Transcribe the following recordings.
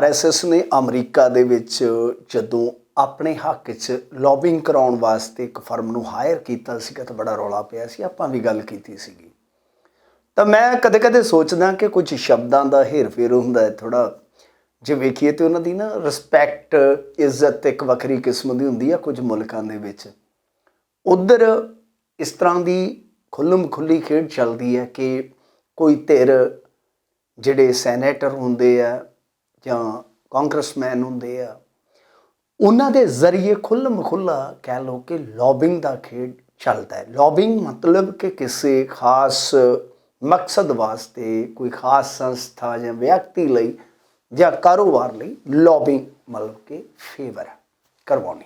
RSS ਨੇ America ਦੇ ਵਿੱਚ ਜਦੋਂ ਆਪਣੇ ਹੱਕ 'ਚ ਲੌਬਿੰਗ ਕਰਾਉਣ ਵਾਸਤੇ ਇੱਕ ਫਰਮ ਨੂੰ ਹਾਇਰ ਕੀਤਾ ਸੀਗਾ ਤਾਂ ਬੜਾ ਰੌਲਾ ਪਿਆ ਸੀ, ਆਪਾਂ ਵੀ ਗੱਲ ਕੀਤੀ ਸੀਗੀ। ਤਾਂ ਮੈਂ ਕਦੇ-ਕਦੇ ਸੋਚਦਾ ਕਿ ਕੁਝ ਸ਼ਬਦਾਂ ਦਾ ਹੇਰ-ਫੇਰ ਹੁੰਦਾ ਹੈ ਥੋੜਾ ਜੇ ਵੇਖੀਏ ਤੇ ਉਹਨਾਂ ਦੀ ਨਾ ਰਿਸਪੈਕਟ ਇੱਜ਼ਤ ਇੱਕ ਵੱਖਰੀ ਕਿਸਮ ਦੀ ਹੁੰਦੀ ਆ ਕੁਝ ਮੁਲਕਾਂ ਦੇ ਵਿੱਚ। ਉਧਰ ਇਸ ਤਰ੍ਹਾਂ ਦੀ ਖੁੱਲਮ ਖੁੱਲੀ ਖੇਡ ਚੱਲਦੀ ਹੈ ਕਿ ਕੋਈ ਧਿਰ ਜਿਹੜੇ ਸੈਨੇਟਰ ਹੁੰਦੇ ਆ ਜਾਂ ਕਾਂਗਰਸਮੈਨ ਹੁੰਦੇ ਆ, ਉਹਨਾਂ ਦੇ ਜ਼ਰੀਏ ਖੁੱਲਮ ਖੁੱਲਾ ਕਹਿ ਲੋ ਕਿ ਲੌਬਿੰਗ ਦਾ ਖੇਡ ਚੱਲਦਾ ਹੈ। ਲੌਬਿੰਗ ਮਤਲਬ ਕਿ ਕਿਸੇ ਖਾਸ ਮਕਸਦ ਵਾਸਤੇ ਕੋਈ ਖਾਸ ਸੰਸਥਾ ਜਾਂ ਵਿਅਕਤੀ ਲਈ ਜਾਂ ਕਾਰੋਬਾਰ ਲਈ ਲੌਬਿੰਗ ਮਤਲਬ ਕਿ ਫੇਵਰ ਕਰਵਾਉਣੀ।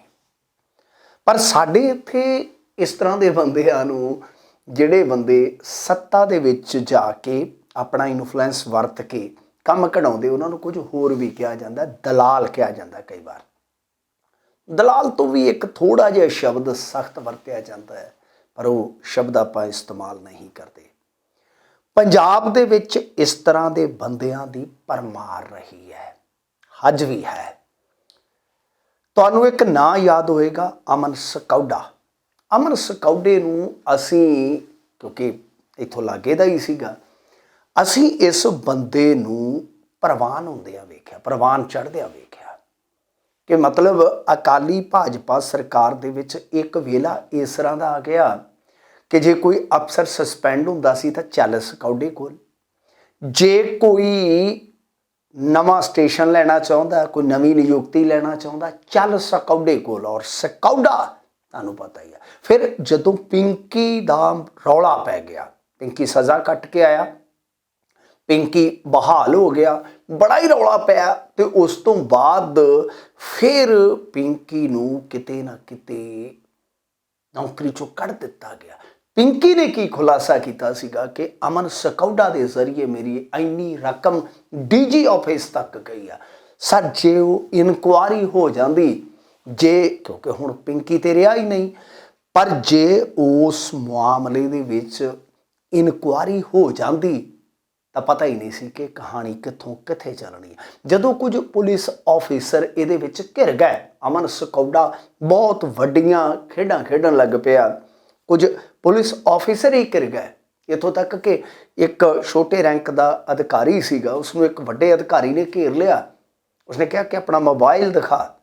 ਪਰ ਸਾਡੇ ਇੱਥੇ ਇਸ ਤਰ੍ਹਾਂ ਦੇ ਬੰਦਿਆਂ ਨੂੰ ਜਿਹੜੇ ਬੰਦੇ ਸੱਤਾ ਦੇ ਵਿੱਚ ਜਾ ਕੇ ਆਪਣਾ ਇਨਫਲੂਐਂਸ ਵਰਤ ਕੇ ਕੰਮ ਕਢਾਉਂਦੇ, ਉਹਨਾਂ ਨੂੰ ਕੁਝ ਹੋਰ ਵੀ ਕਿਹਾ ਜਾਂਦਾ, ਦਲਾਲ ਕਿਹਾ ਜਾਂਦਾ ਕਈ ਵਾਰ। ਦਲਾਲ ਤੋਂ ਵੀ ਇੱਕ ਥੋੜਾ ਜਿਹਾ ਸ਼ਬਦ ਸਖਤ ਵਰਤਿਆ ਜਾਂਦਾ ਹੈ, ਪਰ ਉਹ ਸ਼ਬਦ ਆਪਾਂ ਇਸਤੇਮਾਲ ਨਹੀਂ ਕਰਦੇ। ਪੰਜਾਬ ਦੇ ਵਿੱਚ ਇਸ ਤਰ੍ਹਾਂ ਦੇ ਬੰਦਿਆਂ ਦੀ ਪਰਮਾਰ ਰਹੀ ਹੈ, ਹੱਜ ਵੀ ਹੈ। ਤੁਹਾਨੂੰ ਇੱਕ ਨਾਂ ਯਾਦ ਹੋਏਗਾ, ਅਮਨ ਸਕੌਡਾ। ਅਮਨ ਸਕੌਡੇ ਨੂੰ ਅਸੀਂ, ਕਿਉਂਕਿ ਇੱਥੋਂ ਲਾਗੇ ਦਾ ਹੀ ਸੀਗਾ ਅਸੀਂ ਇਸ ਬੰਦੇ ਨੂੰ ਪ੍ਰਵਾਨ ਹੁੰਦਿਆਂ ਵੇਖਿਆ, ਪ੍ਰਵਾਨ ਚੜ੍ਹਦਿਆਂ ਵੇਖਿਆ ਕਿ ਮਤਲਬ ਅਕਾਲੀ ਭਾਜਪਾ ਸਰਕਾਰ ਦੇ ਵਿੱਚ ਇੱਕ ਵੇਲਾ ਇਸ ਤਰ੍ਹਾਂ ਦਾ ਆ ਗਿਆ ਕਿ ਜੇ ਕੋਈ ਅਫਸਰ ਸਸਪੈਂਡ ਹੁੰਦਾ ਸੀ ਤਾਂ ਚੱਲ ਸਕੌਡੇ ਕੋਲ। ਜੇ ਕੋਈ ਨਵਾਂ ਸਟੇਸ਼ਨ ਲੈਣਾ ਚਾਹੁੰਦਾ, ਕੋਈ ਨਵੀਂ ਨਿਯੁਕਤੀ ਲੈਣਾ ਚਾਹੁੰਦਾ, ਚੱਲ ਸਕੌਡੇ ਕੋਲ ਔਰ ਸਕੌਡਾ ਤੁਹਾਨੂੰ ਪਤਾ ਹੀ ਆ। ਫਿਰ ਜਦੋਂ ਪਿੰਕੀ ਦਾ ਰੌਲਾ ਪੈ ਗਿਆ, ਪਿੰਕੀ ਸਜ਼ਾ ਕੱਟ ਕੇ ਆਇਆ ਪਿੰਕੀ ਬਹਾਲ ਹੋ ਗਿਆ, ਬੜਾ ਹੀ ਰੌਲਾ ਪਿਆ ਤੇ ਉਸ ਤੋਂ ਬਾਅਦ ਫਿਰ ਪਿੰਕੀ ਨੂੰ ਕਿਤੇ ਨਾ ਕਿਤੇ ਨੌਕਰੀ ਚੋਂ ਕੱਢ ਦਿੱਤਾ ਗਿਆ। ਪਿੰਕੀ ਨੇ ਕੀ ਖੁਲਾਸਾ ਕੀਤਾ ਸੀਗਾ ਕਿ ਅਮਨ ਸਕੌਡਾ ਦੇ ਜ਼ਰੀਏ ਮੇਰੀ ਇੰਨੀ ਰਕਮ ਡੀਜੀ ਆਫਿਸ ਤੱਕ ਗਈ ਆ। ਸਰ, ਜੇ ਉਹ ਇਨਕੁਆਰੀ ਹੋ ਜਾਂਦੀ, ਜੇ ਕਿਉਂਕਿ ਹੁਣ ਪਿੰਕੀ ਤੇ ਰਿਹਾ ਹੀ ਨਹੀਂ, ਪਰ ਜੇ ਉਸ ਮਾਮਲੇ ਦੇ ਵਿੱਚ ਇਨਕੁਆਰੀ ਹੋ ਜਾਂਦੀ ਤਾਂ ਪਤਾ ਹੀ ਨਹੀਂ ਸੀ ਕਿ ਕਹਾਣੀ ਕਿੱਥੋਂ ਕਿੱਥੇ ਚੱਲਣੀ ਹੈ। ਜਦੋਂ ਕੁਝ ਪੁਲਿਸ ਆਫੀਸਰ ਇਹਦੇ ਵਿੱਚ ਘਿਰ ਗਏ, ਅਮਨ ਸਕੌਡਾ ਬਹੁਤ ਵੱਡੀਆਂ ਖੇਡਾਂ ਖੇਡਣ ਲੱਗ ਪਿਆ। ਕੁਝ ਪੁਲਿਸ ਆਫੀਸਰ ਹੀ ਘਿਰ ਗਏ। ਇਥੋਂ ਤੱਕ ਕਿ ਇੱਕ ਛੋਟੇ ਰੈਂਕ ਦਾ ਅਧਿਕਾਰੀ ਸੀਗਾ ਉਸ ਨੂੰ ਇੱਕ ਵੱਡੇ ਅਧਿਕਾਰੀ ਨੇ ਘੇਰ ਲਿਆ। ਉਸਨੇ ਕਿਹਾ ਕਿ ਆਪਣਾ ਮੋਬਾਈਲ ਦਿਖਾ।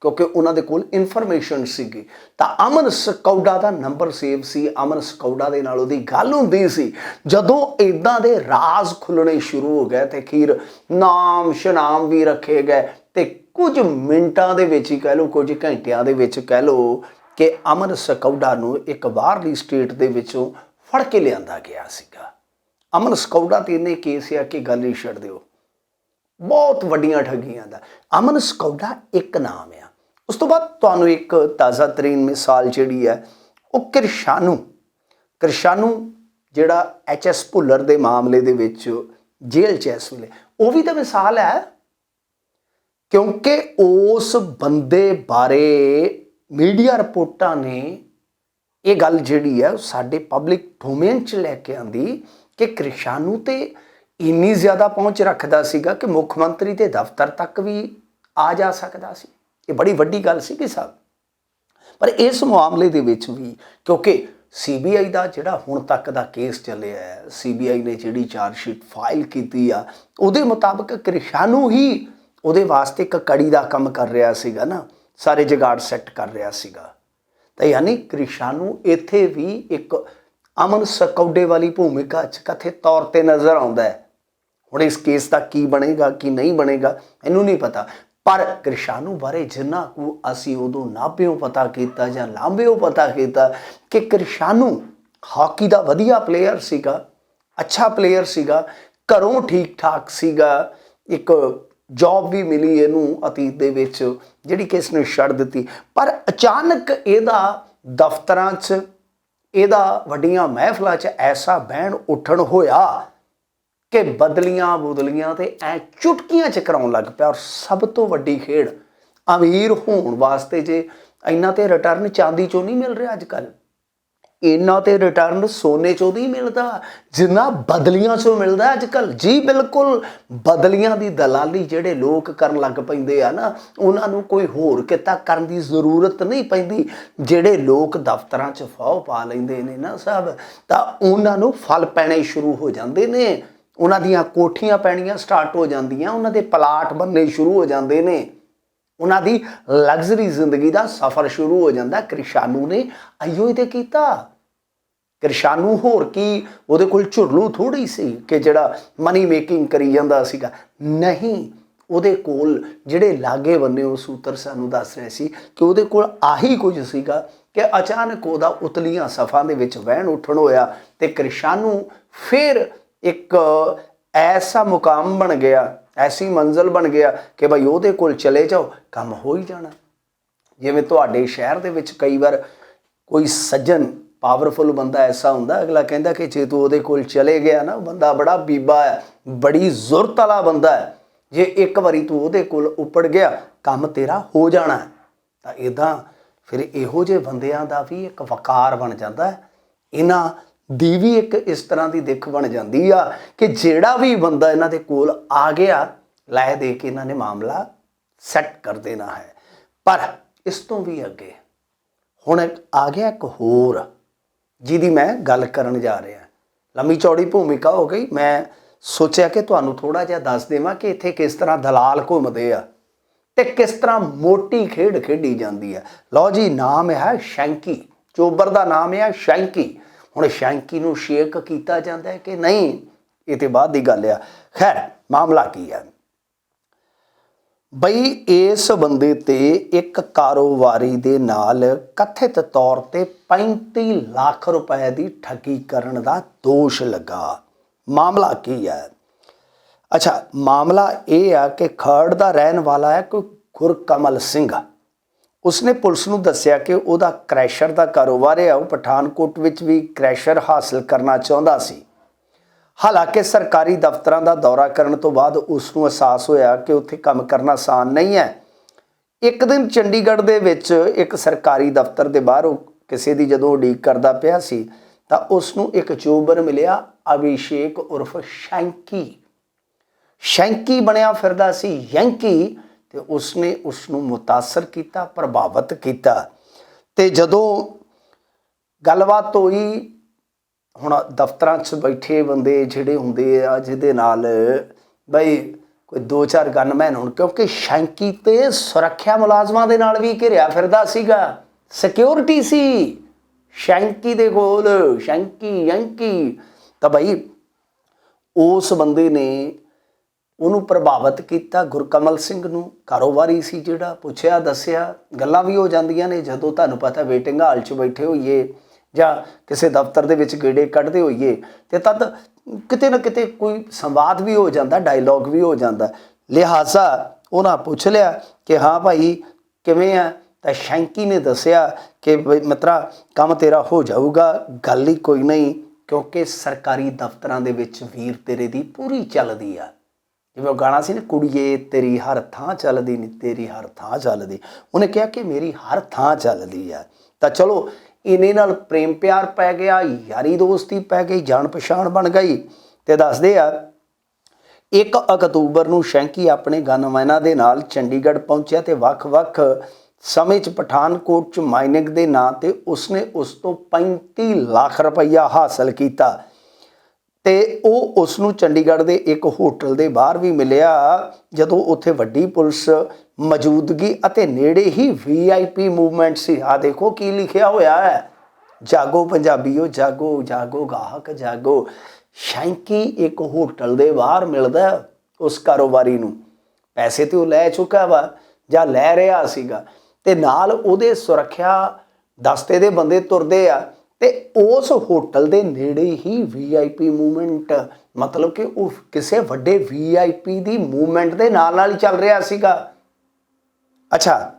ਕਿਉਂਕਿ ਉਹਨਾਂ ਦੇ ਕੋਲ ਇਨਫੋਰਮੇਸ਼ਨ ਸੀਗੀ। ਤਾਂ ਅਮਨ ਸਕੌਡਾ ਦਾ ਨੰਬਰ ਸੇਵ ਸੀ। ਅਮਨ ਸਕੌਡਾ ਦੇ ਨਾਲ ਉਹਦੀ ਗੱਲ ਹੁੰਦੀ ਸੀ। ਜਦੋਂ ਇਦਾਂ ਦੇ ਰਾਜ਼ ਖੁੱਲਣੇ ਸ਼ੁਰੂ ਹੋ ਗਏ ਤੇ ਖੀਰ ਨਾਮ ਸ਼ਨਾਮ ਵੀ ਰੱਖੇ ਗਏ ਤੇ ਕੁਝ ਮਿੰਟਾਂ ਦੇ ਵਿੱਚ ਹੀ ਕਹਿ ਲਓ, ਕੁਝ ਘੰਟਿਆਂ ਦੇ ਵਿੱਚ ਕਹਿ ਲਓ ਕਿ ਅਮਨ ਸਕੌਡਾ ਨੂੰ ਇੱਕ ਬਾਹਰਲੀ ਸਟੇਟ ਦੇ ਵਿੱਚੋਂ ਫੜ ਕੇ ਲਿਆਂਦਾ ਗਿਆ ਸੀਗਾ। ਅਮਨ ਸਕੌਡਾ ਤੇ ਇਹਨੇ ਕੇਸ ਆ ਕਿ ਗੱਲ ਹੀ ਛੱਡ ਦਿਓ। ਬਹੁਤ ਵੱਡੀਆਂ ਠੱਗੀਆਂ ਦਾ। ਅਮਨ ਸਕੌਡਾ ਇੱਕ ਨਾਮ ਆ। ਉਸ ਤੋਂ ਬਾਅਦ ਤੁਹਾਨੂੰ ਇੱਕ ਤਾਜ਼ਾ ਤਰੀਨ ਮਿਸਾਲ ਜਿਹੜੀ ਹੈ, ਉਹ ਕਿਰਸ਼ਾਨੂ। ਕਿਰਸ਼ਾਨੂ ਜਿਹੜਾ ਐਚਐਸ ਭੁੱਲਰ ਦੇ ਮਾਮਲੇ ਦੇ ਵਿੱਚ ਜੇਲ੍ਹ 'ਚ ਇਸ ਵੇਲੇ। ਉਹ ਵੀ ਤਾਂ ਮਿਸਾਲ ਹੈ, ਕਿਉਂਕਿ ਉਸ ਬੰਦੇ ਬਾਰੇ ਮੀਡੀਆ ਰਿਪੋਰਟਾਂ ਨੇ ਇਹ ਗੱਲ ਜਿਹੜੀ ਹੈ, ਉਹ ਸਾਡੇ ਪਬਲਿਕ ਡੋਮੇਨ 'ਚ ਲੈ ਕੇ ਆਂਦੀ ਕਿ ਕ੍ਰਿਸ਼ਾਨੂ ਤੇ ਇੰਨੀ ਜ਼ਿਆਦਾ ਪਹੁੰਚ ਰੱਖਦਾ ਸੀਗਾ ਕਿ ਮੁੱਖ ਮੰਤਰੀ ਦੇ ਦਫ਼ਤਰ ਤੱਕ ਵੀ ਆ ਜਾ ਸਕਦਾ ਸੀ। ਇਹ ਬੜੀ ਵੱਡੀ ਗੱਲ ਸੀ ਕਿ ਸਾਹਿਬ। ਪਰ ਇਸ ਮਾਮਲੇ ਦੇ ਵਿੱਚ ਵੀ ਕਿਉਂਕਿ ਸੀਬੀਆਈ ਦਾ ਜਿਹੜਾ ਹੁਣ ਤੱਕ ਦਾ ਕੇਸ ਚੱਲਿਆ ਹੈ ਸੀਬੀਆਈ ਨੇ ਜਿਹੜੀ ਚਾਰਜ ਸ਼ੀਟ ਫਾਈਲ ਕੀਤੀ ਆ, ਉਹਦੇ ਮੁਤਾਬਕ ਕ੍ਰਿਸ਼ਾਨੂ ਹੀ ਉਹਦੇ ਵਾਸਤੇ ਇੱਕ ਕੜੀ ਦਾ ਕੰਮ ਕਰ ਰਿਹਾ ਸੀਗਾ ਨਾ, ਸਾਰੇ ਜਗਾੜ ਸੈੱਟ ਕਰ ਰਿਹਾ ਸੀਗਾ। ਤਾਂ ਯਾਨੀ ਕ੍ਰਿਸ਼ਾਨੂ ਇੱਥੇ ਵੀ ਇੱਕ ਅਮਨ ਸਕੌਡੇ ਵਾਲੀ ਭੂਮਿਕਾ ਚ ਕਥੇ ਤੌਰ ਤੇ ਨਜ਼ਰ ਆਉਂਦਾ ਹੈ। ਹੁਣ ਇਸ ਕੇਸ ਦਾ ਕੀ ਬਣੇਗਾ, ਕੀ ਨਹੀਂ ਬਣੇਗਾ, ਇਹਨੂੰ ਨਹੀਂ ਪਤਾ। ਪਰ ਕ੍ਰਿਸ਼ਾਨੂ ਬਾਰੇ ਜਿੰਨਾ ਕੁ ਅਸੀਂ ਉਦੋਂ ਨਾਭਿਓ ਪਤਾ ਕੀਤਾ ਜਾਂ ਲਾਂਭਿਓ ਪਤਾ ਕੀਤਾ ਕਿ ਕ੍ਰਿਸ਼ਾਨੂ ਹਾਕੀ ਦਾ ਵਧੀਆ ਪਲੇਅਰ ਸੀਗਾ, ਅੱਛਾ ਪਲੇਅਰ ਸੀਗਾ, ਘਰੋਂ ਠੀਕ ਠਾਕ ਸੀਗਾ, ਇੱਕ ਜੌਬ ਵੀ ਮਿਲੀ ਇਹਨੂੰ ਅਤੀਤ ਦੇ ਵਿੱਚ, ਜਿਹੜੀ ਕਿ ਇਸਨੇ ਛੱਡ ਦਿੱਤੀ। ਪਰ ਅਚਾਨਕ ਇਹਦਾ ਦਫ਼ਤਰਾਂ 'ਚ, ਇਹਦਾ ਵੱਡੀਆਂ ਮਹਿਫਲਾਂ 'ਚ ਐਸਾ ਬਹਿਣ ਉੱਠਣ ਹੋਇਆ ਕਿ ਬਦਲੀਆਂ ਬੁਦਲੀਆਂ ਤੇ ਐ ਚੁਟਕੀਆਂ ਚ ਕਰਾਉਣ ਲੱਗ ਪਿਆ ਔਰ ਸਭ ਤੋਂ ਵੱਡੀ ਖੇਡ ਅਮੀਰ ਹੋਣ ਵਾਸਤੇ ਜੇ ਇੰਨਾ ਤੇ ਰਿਟਰਨ ਚਾਂਦੀ ਚੋਂ ਨਹੀਂ ਮਿਲ ਰਿਹਾ ਅੱਜ ਕੱਲ ਇਹਨਾਂ ਤੇ ਰਿਟਰਨ ਸੋਨੇ ਚੋਂ ਨਹੀਂ ਮਿਲਦਾ, ਜਿੰਨਾ ਬਦਲੀਆਂ ਚੋਂ ਮਿਲਦਾ ਅੱਜ ਕੱਲ ਜੀ ਬਿਲਕੁਲ, ਬਦਲੀਆਂ ਦੀ ਦਲਾਲੀ ਜਿਹੜੇ ਲੋਕ ਕਰਨ ਲੱਗ ਪੈਂਦੇ ਆ ਨਾ, ਉਹਨਾਂ ਨੂੰ ਕੋਈ ਹੋਰ ਕਿੱਤਾ ਕਰਨ ਦੀ ਜ਼ਰੂਰਤ ਨਹੀਂ ਪੈਂਦੀ। ਜਿਹੜੇ ਲੋਕ ਦਫ਼ਤਰਾਂ 'ਚ ਫਾਹ ਪਾ ਲੈਂਦੇ ਨੇ ਨਾ ਸਭ ਤਾਂ ਉਹਨਾਂ ਨੂੰ ਫਲ ਪੈਣੇ ਸ਼ੁਰੂ ਹੋ ਜਾਂਦੇ ਨੇ। ਉਹਨਾਂ ਦੀਆਂ ਕੋਠੀਆਂ ਪੈਣੀਆਂ ਸਟਾਰਟ ਹੋ ਜਾਂਦੀਆਂ, ਉਹਨਾਂ ਦੇ ਪਲਾਟ ਬੰਨੇ ਸ਼ੁਰੂ ਹੋ ਜਾਂਦੇ ਨੇ। ਉਹਨਾਂ ਦੀ ਲਗਜ਼ਰੀ ਜ਼ਿੰਦਗੀ ਦਾ ਸਫ਼ਰ ਸ਼ੁਰੂ ਹੋ ਜਾਂਦਾ। ਕ੍ਰਿਸ਼ਾਨੂ ਨੇ ਅਯੋ ਤੇ ਕੀਤਾ। ਕ੍ਰਿਸ਼ਾਨੂ ਹੋਰ ਕੀ, ਉਹਦੇ ਕੋਲ ਝੁਰਲੂ ਥੋੜੀ ਸੀ ਕਿ ਜਿਹੜਾ ਮਨੀ ਮੇਕਿੰਗ ਕਰੀ ਜਾਂਦਾ ਸੀਗਾ। ਨਹੀਂ, ਉਹਦੇ ਕੋਲ ਜਿਹੜੇ ਲਾਗੇ ਬੰਨੇ ਉਹ ਸੂਤਰ ਸਾਨੂੰ ਦੱਸ ਰਹੇ ਸੀ ਕਿ ਉਹਦੇ ਕੋਲ ਆਹੀ ਕੁਝ ਸੀਗਾ ਕਿ ਅਚਾਨਕ ਉਹਦਾ ਉਤਲੀਆਂ ਸਫਾਂ ਦੇ ਵਿੱਚ ਵਹਿਣ ਉੱਠਣ ਹੋਇਆ ਤੇ ਕ੍ਰਿਸ਼ਾਨੂ ਫਿਰ ਇੱਕ ਐਸਾ ਮੁਕਾਮ ਬਣ ਗਿਆ, ਐਸੀ ਮੰਜ਼ਲ ਬਣ ਗਿਆ ਕਿ ਭਾਈ ਉਹਦੇ ਕੋਲ ਚਲੇ ਜਾਓ, ਕੰਮ ਹੋ ਹੀ ਜਾਣਾ। ਜਿਵੇਂ ਤੁਹਾਡੇ ਸ਼ਹਿਰ ਦੇ ਵਿੱਚ ਕਈ ਵਾਰ ਕੋਈ ਸੱਜਣ ਪਾਵਰਫੁਲ ਬੰਦਾ ਐਸਾ ਹੁੰਦਾ, ਅਗਲਾ ਕਹਿੰਦਾ ਕਿ ਜੇ ਤੂੰ ਉਹਦੇ ਕੋਲ ਚਲੇ ਗਿਆ ਨਾ, ਉਹ ਬੰਦਾ ਬੜਾ ਬੀਬਾ ਹੈ, ਬੜੀ ਜ਼ੁਰਤ ਵਾਲਾ ਬੰਦਾ ਹੈ। ਜੇ ਇੱਕ ਵਾਰੀ ਤੂੰ ਉਹਦੇ ਕੋਲ ਉੱਪੜ ਗਿਆ, ਕੰਮ ਤੇਰਾ ਹੋ ਜਾਣਾ ਤਾਂ ਇਦਾਂ ਫਿਰ ਇਹੋ ਜਿਹੇ ਬੰਦਿਆਂ ਦਾ ਵੀ ਇੱਕ ਵਕਾਰ ਬਣ ਜਾਂਦਾ ਹੈ। ਇਹਨਾਂ ਦੀ ਵੀ ਇੱਕ ਇਸ ਤਰ੍ਹਾਂ ਦੀ ਦਿੱਖ ਬਣ ਜਾਂਦੀ ਆ ਕਿ ਜਿਹੜਾ ਵੀ ਬੰਦਾ ਇਹਨਾਂ ਦੇ ਕੋਲ ਆ ਗਿਆ, ਲੈ ਦੇ ਕੇ ਇਹਨਾਂ ਨੇ ਮਾਮਲਾ ਸੈੱਟ ਕਰ ਦੇਣਾ ਹੈ। ਪਰ ਇਸ ਤੋਂ ਵੀ ਅੱਗੇ ਹੁਣ ਆ ਗਿਆ ਇੱਕ ਹੋਰ ਜਿਹਦੀ ਮੈਂ ਗੱਲ ਕਰਨ ਜਾ ਰਿਹਾ। ਲੰਮੀ ਚੌੜੀ ਭੂਮਿਕਾ ਹੋ ਗਈ। ਮੈਂ ਸੋਚਿਆ ਕਿ ਤੁਹਾਨੂੰ ਥੋੜਾ ਜਿਹਾ ਦੱਸ ਦੇਵਾਂ ਕਿ ਇੱਥੇ ਕਿਸ ਤਰ੍ਹਾਂ ਦਲਾਲ ਘੁੰਮਦੇ ਆ ਤੇ ਕਿਸ ਤਰ੍ਹਾਂ ਮੋਟੀ ਖੇਡ ਖੇਡੀ ਜਾਂਦੀ ਹੈ ਲਓ ਜੀ, ਨਾਮ ਹੈ ਸ਼ੈਂਕੀ। ਚੋਬਰ ਦਾ ਨਾਮ ਹੈ ਸ਼ੈਂਕੀ। ਹੁਣ ਸ਼ੈਂਕੀ ਨੂੰ ਸ਼ੇਕ ਕੀਤਾ ਜਾਂਦਾ ਹੈ ਕਿ ਨਹੀਂ? ਇਹ ਤੇ ਬਾਅਦ ਦੀ ਗੱਲ ਆ। ਖੈਰ, ਮਾਮਲਾ ਕੀ ਹੈ ਬਈ, ਇਸ ਬੰਦੇ ਤੇ ਇੱਕ ਕਾਰੋਬਾਰੀ ਦੇ ਨਾਲ ਕਥਿਤ ਤੌਰ ਤੇ 35 ਲੱਖ ਰੁਪਏ ਦੀ ਠੱਗੀ ਕਰਨ ਦਾ ਦੋਸ਼ ਲੱਗਾ। ਮਾਮਲਾ ਕੀ ਹੈ ਅੱਛਾ, ਮਾਮਲਾ ਇਹ ਆ ਕਿ ਖਰੜ ਦਾ ਰਹਿਣ ਵਾਲਾ ਹੈ ਕੋਈ ਗੁਰਕਮਲ ਸਿੰਘ। ਉਸਨੇ ਪੁਲਿਸ ਨੂੰ ਦੱਸਿਆ ਕਿ ਉਹਦਾ ਕ੍ਰੈਸ਼ਰ ਦਾ ਕਾਰੋਬਾਰ ਹੈ ਉਹ ਪਠਾਨਕੋਟ ਵਿੱਚ ਵੀ ਕ੍ਰੈਸ਼ਰ ਹਾਸਲ ਕਰਨਾ ਚਾਹੁੰਦਾ ਸੀ। ਹਾਲਾਂਕਿ ਸਰਕਾਰੀ ਦਫ਼ਤਰਾਂ ਦਾ ਦੌਰਾ ਕਰਨ ਤੋਂ ਬਾਅਦ ਉਸ ਨੂੰ ਅਹਿਸਾਸ ਹੋਇਆ ਕਿ ਉੱਥੇ ਕੰਮ ਕਰਨਾ ਆਸਾਨ ਨਹੀਂ ਹੈ। ਇੱਕ ਦਿਨ ਚੰਡੀਗੜ੍ਹ ਦੇ ਵਿੱਚ ਇੱਕ ਸਰਕਾਰੀ ਦਫ਼ਤਰ ਦੇ ਬਾਹਰ ਉਹ ਕਿਸੇ ਦੀ ਜਦੋਂ ਉਡੀਕ ਕਰਦਾ ਪਿਆ ਸੀ, ਤਾਂ ਉਸ ਨੂੰ ਇੱਕ ਚੋਬਰ ਮਿਲਿਆ, ਅਭਿਸ਼ੇਕ ਉਰਫ ਸ਼ੈਂਕੀ। ਸ਼ੈਂਕੀ ਬਣਿਆ ਫਿਰਦਾ ਸੀ। ਯੰਕੀ ਤੇ ਉਸਨੇ ਉਸ ਨੂੰ ਮੁਤਾਸਰ ਕੀਤਾ, ਪ੍ਰਭਾਵਿਤ ਕੀਤਾ। ਤੇ ਜਦੋਂ ਗੱਲਬਾਤ ਹੋਈ, ਹੁਣ ਦਫ਼ਤਰਾਂ 'ਚ ਬੈਠੇ ਬੰਦੇ ਜਿਹੜੇ ਹੁੰਦੇ ਆ, ਜਿਹਦੇ ਨਾਲ ਬਈ ਕੋਈ ਦੋ ਚਾਰ ਗਨਮੈਨ ਹੋਣ, ਕਿਉਂਕਿ ਸ਼ੈਂਕੀ ਤੇ ਸੁਰੱਖਿਆ ਮੁਲਾਜ਼ਮਾਂ ਦੇ ਨਾਲ ਵੀ ਘਿਰਿਆ ਫਿਰਦਾ ਸੀਗਾ। ਸਿਕਿਉਰਿਟੀ ਸੀ। ਸ਼ੈਂਕੀ ਦੇ ਕੋਲ, ਸ਼ੈਂਕੀ, ਯੰਕੀ। ਤਾਂ ਬਈ ਉਸ ਬੰਦੇ ਨੇ ਉਹਨੂੰ ਪ੍ਰਭਾਵਿਤ ਕੀਤਾ। ਗੁਰਕਮਲ ਸਿੰਘ ਨੂੰ ਕਾਰੋਬਾਰੀ ਸੀ ਜਿਹੜਾ, ਪੁੱਛਿਆ, ਦੱਸਿਆ। ਗੱਲਾਂ ਵੀ ਹੋ ਜਾਂਦੀਆਂ ਨੇ। ਜਦੋਂ ਤੁਹਾਨੂੰ ਪਤਾ ਵੇਟਿੰਗ ਹਾਲ 'ਚ ਬੈਠੇ ਹੋਈਏ ਜਾਂ ਕਿਸੇ ਦਫ਼ਤਰ ਦੇ ਵਿੱਚ ਗੇੜੇ ਕੱਢਦੇ ਹੋਈਏ, ਤੇ ਤਦ ਕਿਤੇ ਨਾ ਕਿਤੇ ਕੋਈ ਸੰਵਾਦ ਵੀ ਹੋ ਜਾਂਦਾ ਡਾਇਲੌਗ ਵੀ ਹੋ ਜਾਂਦਾ। ਲਿਹਾਜ਼ਾ ਉਹਨਾਂ ਪੁੱਛ ਲਿਆ ਕਿ ਹਾਂ ਭਾਈ, ਕਿਵੇਂ ਆ? ਤਾਂ ਸ਼ੈਂਕੀ ਨੇ ਦੱਸਿਆ ਕਿ ਬਈ ਮਿੱਤਰਾ, ਕੰਮ ਤੇਰਾ ਹੋ ਜਾਊਗਾ। ਗੱਲ ਹੀ ਕੋਈ ਨਹੀਂ, ਕਿਉਂਕਿ ਸਰਕਾਰੀ ਦਫ਼ਤਰਾਂ ਦੇ ਵਿੱਚ ਵੀਰ ਤੇਰੇ ਦੀ ਪੂਰੀ ਚੱਲਦੀ ਆ। ਜਿਵੇਂ ਉਹ ਗਾਣਾ ਸੀ ਨਾ, ਕੁੜੀਏ ਤੇਰੀ ਹਰ ਥਾਂ ਚੱਲਦੀ ਨੀ, ਤੇਰੀ ਹਰ ਥਾਂ ਚੱਲਦੀ। ਉਹਨੇ ਕਿਹਾ ਕਿ ਮੇਰੀ ਹਰ ਥਾਂ ਚੱਲਦੀ ਆ। ਤਾਂ ਚਲੋ, ਇਹਨੇ ਨਾਲ ਪ੍ਰੇਮ ਪਿਆਰ ਪੈ ਗਿਆ, ਯਾਰੀ ਦੋਸਤੀ ਪੈ ਗਈ, ਜਾਣ ਪਛਾਣ ਬਣ ਗਈ। ਤੇ ਦੱਸਦੇ ਆ 1 ਅਕਤੂਬਰ ਨੂੰ ਸ਼ੈਂਕੀ ਆਪਣੇ ਗਨਮੈਨਾ ਦੇ ਨਾਲ ਚੰਡੀਗੜ੍ਹ ਪਹੁੰਚਿਆ ਤੇ ਵੱਖ-ਵੱਖ ਸਮੇਂ 'ਚ ਪਠਾਨਕੋਟ 'ਚ ਮਾਈਨਿੰਗ ਦੇ ਨਾਂ ਤੇ ਉਸਨੇ ਉਸ ਤੋਂ 35 ਲੱਖ ਰੁਪਈਆ ਹਾਸਲ ਕੀਤਾ। ਤੇ ਉਹ ਉਸ ਨੂੰ ਚੰਡੀਗੜ੍ਹ ਦੇ ਇੱਕ ਹੋਟਲ ਦੇ ਬਾਹਰ ਵੀ ਮਿਲਿਆ, ਜਦੋਂ ਉੱਥੇ ਵੱਡੀ ਪੁਲਿਸ ਮੌਜੂਦਗੀ ਅਤੇ ਨੇੜੇ ਹੀ ਵੀਆਈਪੀ ਮੂਵਮੈਂਟ ਸੀ। ਆ ਦੇਖੋ ਕੀ ਲਿਖਿਆ ਹੋਇਆ ਹੈ। ਜਾਗੋ ਪੰਜਾਬੀਓ, ਜਾਗੋ ਜਾਗੋ, ਗਾਹਕ ਜਾਗੋ। ਸ਼ੈਂਕੀ ਇੱਕ ਹੋਟਲ ਦੇ ਬਾਹਰ ਮਿਲਦਾ ਉਸ ਕਾਰੋਬਾਰੀ ਨੂੰ। ਪੈਸੇ ਤੇ ਉਹ ਲੈ ਚੁੱਕਾ ਵਾ, ਜਾਂ ਲੈ ਰਿਹਾ ਸੀਗਾ। ਤੇ ਨਾਲ ਉਹਦੇ ਸੁਰੱਖਿਆ ਦਸਤੇ ਦੇ ਬੰਦੇ ਤੁਰਦੇ ਆ। ਤੇ ਉਸ ਹੋਟਲ ਦੇ ਨੇੜੇ ਹੀ ਵੀਆਈਪੀ ਮੂਵਮੈਂਟ ਮਤਲਬ ਕਿ ਉਹ ਕਿਸੇ ਵੱਡੇ ਵੀਆਈਪੀ ਦੀ ਮੂਵਮੈਂਟ ਦੇ ਨਾਲ ਨਾਲ ਹੀ ਚੱਲ ਰਿਹਾ ਸੀਗਾ। ਅੱਛਾ,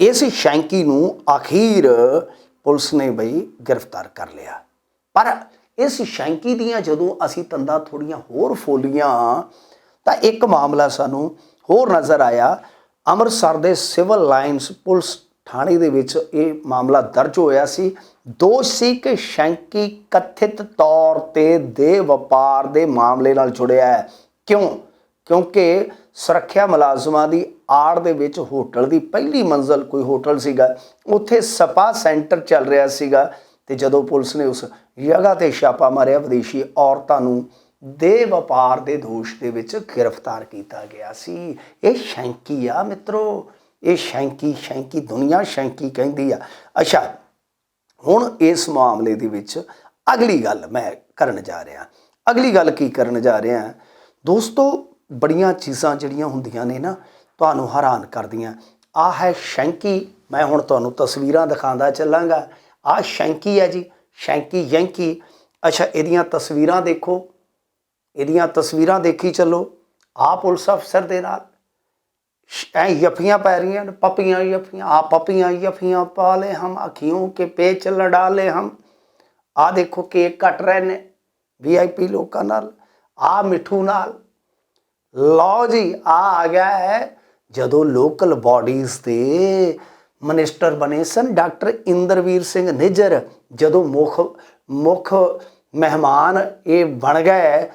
ਇਸ ਸ਼ੈਂਕੀ ਨੂੰ ਅਖੀਰ ਪੁਲਿਸ ਨੇ ਬਈ ਗ੍ਰਿਫਤਾਰ ਕਰ ਲਿਆ। ਪਰ ਇਸ ਸ਼ੈਂਕੀ ਦੀਆਂ ਜਦੋਂ ਅਸੀਂ ਤੰਦਾਂ ਥੋੜੀਆਂ ਹੋਰ ਫੋਲੀਆਂ, ਤਾਂ ਇੱਕ ਮਾਮਲਾ ਸਾਨੂੰ ਹੋਰ ਨਜ਼ਰ ਆਇਆ। ਅੰਮ੍ਰਿਤਸਰ ਦੇ ਸਿਵਲ ਲਾਈਨਸ ਪੁਲਿਸ ਥਾਣੇ ਦੇ ਵਿੱਚ ਇਹ ਮਾਮਲਾ ਦਰਜ ਹੋਇਆ ਸੀ। ਦੋਸ਼ ਸੀ ਕਿ ਸ਼ੰਕੀ ਕਥਿਤ ਤੌਰ ਤੇ ਦੇ ਵਪਾਰ ਦੇ ਮਾਮਲੇ ਨਾਲ ਜੁੜਿਆ ਹੈ। ਕਿਉਂ? ਕਿਉਂਕਿ ਸੁਰੱਖਿਆ ਮੁਲਾਜ਼ਮਾਂ ਦੀ ਆੜ ਦੇ ਵਿੱਚ ਹੋਟਲ ਦੀ ਪਹਿਲੀ ਮੰਜ਼ਲ ਕੋਈ ਹੋਟਲ ਸੀਗਾ। ਉੱਥੇ ਸਪਾ ਸੈਂਟਰ ਚੱਲ ਰਿਹਾ ਸੀਗਾ ਤੇ ਜਦੋਂ ਪੁਲਿਸ ਨੇ ਉਸ ਜਗ੍ਹਾ ਤੇ ਛਾਪਾ ਮਾਰਿਆ, ਵਿਦੇਸ਼ੀ ਔਰਤਾਂ ਨੂੰ ਦੇ ਵਪਾਰ ਦੇ ਦੋਸ਼ ਦੇ ਵਿੱਚ ਗ੍ਰਿਫਤਾਰ ਕੀਤਾ ਗਿਆ ਸੀ। ਇਹ ਸ਼ੰਕੀ ਆ ਮਿੱਤਰੋ, ਇਹ ਸ਼ੰਕੀ ਸ਼ੰਕੀ ਦੁਨੀਆ ਸ਼ੰਕੀ ਕਹਿੰਦੀ ਆ। ਅੱਛਾ ਹੁਣ ਇਸ ਮਾਮਲੇ ਦੇ ਵਿੱਚ ਅਗਲੀ ਗੱਲ ਮੈਂ ਕਰਨ ਜਾ ਰਿਹਾ। ਅਗਲੀ ਗੱਲ ਕੀ ਕਰਨ ਜਾ ਰਿਹਾ ਦੋਸਤੋ, ਬੜੀਆਂ ਚੀਜ਼ਾਂ ਜਿਹੜੀਆਂ ਹੁੰਦੀਆਂ ਨੇ ਨਾ, ਤੁਹਾਨੂੰ ਹੈਰਾਨ ਕਰਦੀਆਂ। ਆ ਹੈ ਸ਼ੈਂਕੀ। ਮੈਂ ਹੁਣ ਤੁਹਾਨੂੰ ਤਸਵੀਰਾਂ ਦਿਖਾਉਂਦਾ ਚੱਲਾਂਗਾ। ਆ ਸ਼ੈਂਕੀ ਹੈ ਜੀ, ਸ਼ੈਂਕੀ ਯੈਂਕੀ। ਅੱਛਾ, ਇਹਦੀਆਂ ਤਸਵੀਰਾਂ ਦੇਖੋ। ਇਹਦੀਆਂ ਤਸਵੀਰਾਂ ਦੇਖੀ ਚੱਲੋ। ਆ ਪੁਲਿਸ ਅਫਸਰ ਦੇ ਨਾਲ। ਐ ਯਫੀਆਂ ਪੈ ਰਹੀਆਂ ਨੇ, ਪਪੀਆਂ ਯਫੀਆਂ ਆ ਪਪੀਆਂ ਯਫੀਆਂ ਪਾ ਲੈ ਹਮ ਅੱਖੀਆਂ ਕੇ ਪੇਚ ਲੜਾ ਲੈ ਹਮ। ਆ ਦੇਖੋ ਕੇਕ ਕੱਟ ਰਹੇ ਨੇ ਵੀਆਈਪੀ ਲੋਕਾਂ ਨਾਲ ਆ ਮਿੱਠੂ ਨਾਲ। ਲਓ ਜੀ ਆ ਆ ਗਿਆ ਹੈ ਜਦੋਂ ਲੋਕਲ ਬਾਡੀਜ਼ ਦੇ ਮਨਿਸਟਰ ਬਣੇ ਸਨ, ਡਾਕਟਰ ਇੰਦਰਵੀਰ ਸਿੰਘ ਨਿੱਜਰ। ਜਦੋਂ ਮੁੱਖ ਮੁੱਖ ਮਹਿਮਾਨ ਇਹ ਬਣ ਗਏ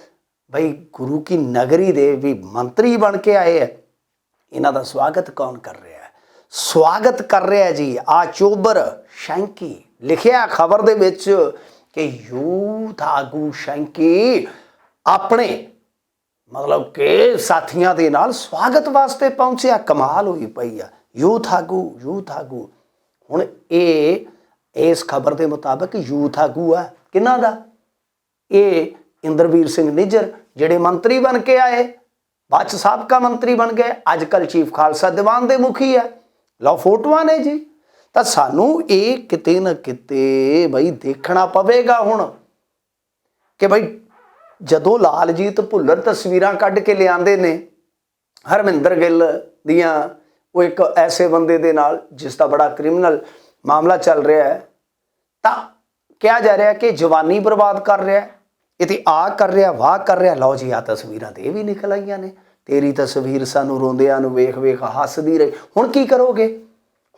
ਭਈ ਗੁਰੂ ਕੀ ਨਗਰੀ ਦੇ ਵੀ ਮੰਤਰੀ ਬਣ ਕੇ ਆਏ ਹੈ। ਇਹਨਾਂ ਦਾ ਸਵਾਗਤ ਕੌਣ ਕਰ ਰਿਹਾ ਹੈ? ਸਵਾਗਤ ਕਰ ਰਿਹਾ ਜੀ, ਆ ਚੋਬਰ ਸ਼ੰਕੀ ਲਿਖਿਆ ਖਬਰ ਦੇ ਵਿੱਚ ਕਿ ਯੂਥ ਆਗੂ ਸ਼ੈਂਕੀ ਆਪਣੇ ਮਤਲਬ ਕਿ ਸਾਥੀਆਂ ਦੇ ਨਾਲ ਸਵਾਗਤ ਵਾਸਤੇ ਪਹੁੰਚਿਆ, ਕਮਾਲ ਹੋਈ ਪਈ ਆ। ਯੂਥ ਆਗੂ ਯੂਥ ਆਗੂ। ਹੁਣ ਇਹ, ਇਸ ਖਬਰ ਦੇ ਮੁਤਾਬਕ ਯੂਥ ਆਗੂ ਆ, ਕਿਹਨਾਂ ਦਾ? ਇਹ ਇੰਦਰਵੀਰ ਸਿੰਘ ਨਿੱਜਰ, ਜਿਹੜੇ ਮੰਤਰੀ ਬਣ ਕੇ ਆਏ। ਬਾਅਦ ਚ ਸਾਬਕਾ ਮੰਤਰੀ ਬਣ ਗਏ। ਅੱਜ ਕੱਲ ਚੀਫ ਖਾਲਸਾ ਦੀਵਾਨ ਦੇ ਮੁਖੀ ਹੈ। ਲਓ ਫੋਟੋਆਂ ਨੇ ਜੀ। ਤਾਂ ਸਾਨੂੰ ਇਹ ਕਿਤੇ ਨਾ ਕਿਤੇ ਬਈ ਦੇਖਣਾ ਪਵੇਗਾ ਹੁਣ ਕਿ ਬਈ ਜਦੋਂ ਲਾਲਜੀਤ ਭੁੱਲਰ ਤਸਵੀਰਾਂ ਕੱਢ ਕੇ ਲਿਆਂਦੇ ਨੇ, ਹਰਮਿੰਦਰ ਗਿੱਲ ਦੀਆਂ, ਉਹ ਇੱਕ ਐਸੇ ਬੰਦੇ ਦੇ ਨਾਲ, ਜਿਸ ਦਾ ਬੜਾ ਕ੍ਰਿਮੀਨਲ ਮਾਮਲਾ ਚੱਲ ਰਿਹਾ ਹੈ, ਤਾਂ ਕਿਹਾ ਜਾ ਰਿਹਾ ਕਿ ਜਵਾਨੀ ਬਰਬਾਦ ਕਰ ਰਿਹਾ ਹੈ। ਇਹ ਤੇ ਆ ਕਰ ਰਿਹਾ, ਵਾਹ ਕਰ ਰਿਹਾ। ਲਓ ਜੀ ਆ ਤਸਵੀਰਾਂ ਤੇ ਇਹ ਵੀ ਨਿਕਲ ਆਈਆਂ ਨੇ। ਤੇਰੀ ਤਸਵੀਰ ਸਾਨੂੰ ਰੋਂਦਿਆਂ ਨੂੰ ਵੇਖ ਵੇਖ, ਹੱਸਦੀ ਰਹੀ। ਹੁਣ ਕੀ ਕਰੋਗੇ?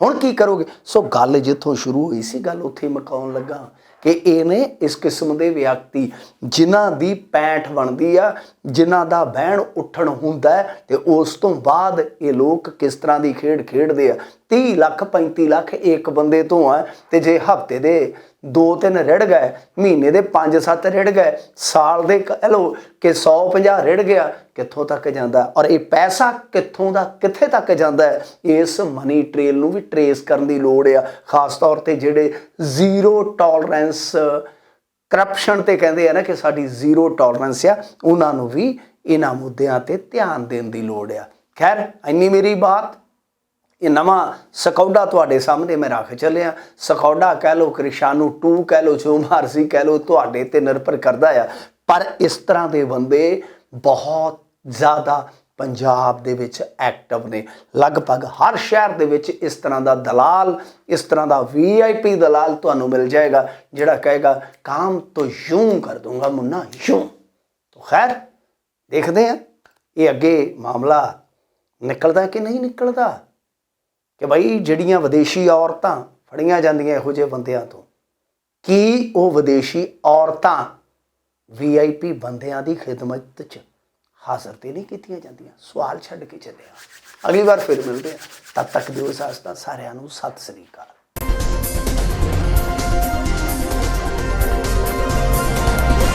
ਹੁਣ ਕੀ ਕਰੋਗੇ? ਸੋ ਗੱਲ ਜਿੱਥੋਂ ਸ਼ੁਰੂ ਹੋਈ ਸੀ, ਗੱਲ ਉੱਥੇ ਮਕਾਉਣ ਲੱਗਾ ਕਿ ਇਹਨੇ ਇਸ ਕਿਸਮ ਦੇ ਵਿਅਕਤੀ ਜਿਨ੍ਹਾਂ ਦੀ ਪੈਂਠ ਬਣਦੀ ਆ ਜਿਨ੍ਹਾਂ ਦਾ ਬਹਿਣ ਉੱਠਣ ਹੁੰਦਾ ਹੈ ਤੇ ਉਸ ਤੋਂ ਬਾਅਦ ਇਹ ਲੋਕ ਕਿਸ ਤਰ੍ਹਾਂ ਦੀ ਖੇਡ ਖੇਡਦੇ ਆ? 30 ਲੱਖ 35 ਲੱਖ ਇੱਕ ਬੰਦੇ ਤੋਂ ਆ ਤੇ ਜੇ ਹਫ਼ਤੇ ਦੇ ਦੋ ਤਿੰਨ ਰਿੜ ਗਏ, ਮਹੀਨੇ ਦੇ 5-7 ਰਿੜ ਗਏ, ਸਾਲ ਦੇ ਕਹਿ ਲਓ ਕਿ 150 ਰਿੜ ਗਿਆ, ਕਿੱਥੋਂ ਤੱਕ ਜਾਂਦਾ? ਔਰ ਇਹ ਪੈਸਾ ਕਿੱਥੋਂ ਦਾ, ਕਿੱਥੇ ਤੱਕ ਜਾਂਦਾ ਇਸ ਮਨੀ ਟ੍ਰੇਲ ਨੂੰ ਵੀ ਟਰੇਸ ਕਰਨ ਦੀ ਲੋੜ ਆ, ਖਾਸ ਤੌਰ ਤੇ ਜਿਹੜੇ ਜ਼ੀਰੋ ਟੋਲਰੈਂਸ ਕਰਪਸ਼ਨ ਤੇ ਕਹਿੰਦੇ ਆ ਨਾ ਕਿ ਸਾਡੀ ਜ਼ੀਰੋ ਟੋਲਰੈਂਸ ਆ, ਉਹਨਾਂ ਨੂੰ ਵੀ ਇਹਨਾਂ ਮੁੱਦਿਆਂ ਤੇ ਧਿਆਨ ਦੇਣ ਦੀ ਲੋੜ ਆ। ਖੈਰ, ਇੰਨੀ ਮੇਰੀ ਬਾਤ। ਇਹ ਨਵਾਂ ਸਕੌਡਾ ਤੁਹਾਡੇ ਸਾਹਮਣੇ ਮੈਂ ਰੱਖ ਚੱਲਿਆ। ਸਕੌਡਾ ਕਹਿ ਲੋ ਕ੍ਰਿਸ਼ਾਨੂ 2 ਕਹਿ ਲੋ ਜੋ ਮਰਜ਼ੀ ਕਹਿ ਲੋ ਤੁਹਾਡੇ ਤੇ ਨਿਰਭਰ ਕਰਦਾ ਆ। ਪਰ ਇਸ ਤਰ੍ਹਾਂ ਦੇ ਬੰਦੇ ਬਹੁਤ ਜ਼ਿਆਦਾ ਪੰਜਾਬ ਦੇ ਵਿੱਚ ਐਕਟਿਵ ਨੇ। ਲਗਭਗ ਹਰ ਸ਼ਹਿਰ ਦੇ ਵਿੱਚ ਇਸ ਤਰ੍ਹਾਂ ਦਾ ਦਲਾਲ, ਇਸ ਤਰ੍ਹਾਂ ਦਾ ਵੀਆਈਪੀ ਦਲਾਲ ਤੁਹਾਨੂੰ ਮਿਲ ਜਾਏਗਾ, ਜਿਹੜਾ ਕਹੇਗਾ, ਕੰਮ ਤੋਂ ਯੂੰ ਕਰ ਦੂੰਗਾ ਮੁੰਨਾ, ਯੂੰ। ਤਾਂ ਖੈਰ, ਦੇਖਦੇ ਆ ਇਹ ਅੱਗੇ ਮਾਮਲਾ ਨਿਕਲਦਾ ਕਿ ਨਹੀਂ ਨਿਕਲਦਾ? ਕਿ ਭਾਈ ਜਿਹੜੀਆਂ ਵਿਦੇਸ਼ੀ ਔਰਤਾਂ ਫੜੀਆਂ ਜਾਂਦੀਆਂ ਇਹੋ ਜਿਹੇ ਬੰਦਿਆਂ ਤੋਂ, ਕੀ ਉਹ ਵਿਦੇਸ਼ੀ ਔਰਤਾਂ ਵੀਆਈਪੀ ਬੰਦਿਆਂ ਦੀ ਖਿਦਮਤ 'ਚ ਹਾਜ਼ਰ ਤੇ ਨਹੀਂ ਕੀਤੀਆਂ ਜਾਂਦੀਆਂ। ਸਵਾਲ ਛੱਡ ਕੇ ਚੱਲਿਆ ਅਗਲੀ ਵਾਰ ਫਿਰ ਮਿਲਦੇ ਆ ਤਦ ਤੱਕ ਦਿਓ ਸਾਸਤਾ ਸਾਰਿਆਂ ਨੂੰ ਸਤਿ ਸ੍ਰੀ ਅਕਾਲ।